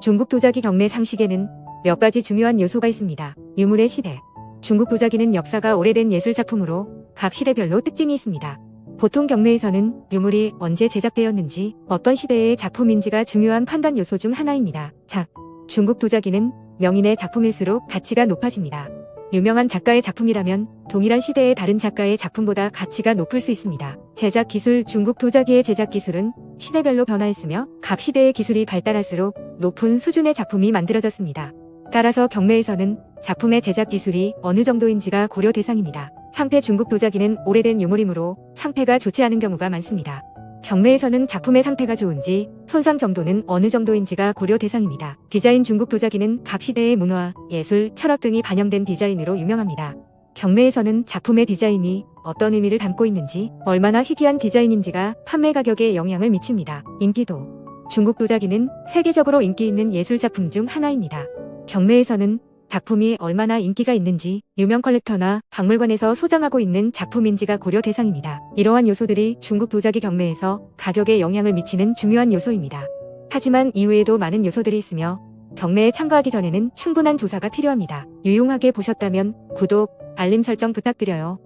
중국 도자기 경매 상식에는 몇 가지 중요한 요소가 있습니다. 유물의 시대. 중국 도자기는 역사가 오래된 예술 작품으로 각 시대별로 특징이 있습니다. 보통 경매에서는 유물이 언제 제작되었는지 어떤 시대의 작품인지가 중요한 판단 요소 중 하나입니다. 자, 중국 도자기는 명인의 작품일수록 가치가 높아집니다. 유명한 작가의 작품이라면 동일한 시대의 다른 작가의 작품보다 가치가 높을 수 있습니다. 제작 기술 중국 도자기의 제작 기술은 시대별로 변화했으며 각 시대의 기술이 발달할수록 높은 수준의 작품이 만들어졌습니다. 따라서 경매에서는 작품의 제작 기술이 어느 정도인지가 고려 대상입니다. 상태 중국 도자기는 오래된 유물이므로 상태가 좋지 않은 경우가 많습니다. 경매에서는 작품의 상태가 좋은지 손상 정도는 어느 정도인지가 고려 대상입니다. 디자인 중국 도자기는 각 시대의 문화, 예술, 철학 등이 반영된 디자인으로 유명합니다. 경매에서는 작품의 디자인이 어떤 의미를 담고 있는지, 얼마나 희귀한 디자인인지가 판매 가격에 영향을 미칩니다. 인기도. 중국 도자기는 세계적으로 인기 있는 예술 작품 중 하나입니다. 경매에서는 작품이 얼마나 인기가 있는지 유명 컬렉터나 박물관에서 소장하고 있는 작품인지가 고려 대상입니다. 이러한 요소들이 중국 도자기 경매에서 가격에 영향을 미치는 중요한 요소입니다. 하지만 이외에도 많은 요소들이 있으며 경매에 참가하기 전에는 충분한 조사가 필요합니다. 유용하게 보셨다면 구독, 알림 설정 부탁드려요.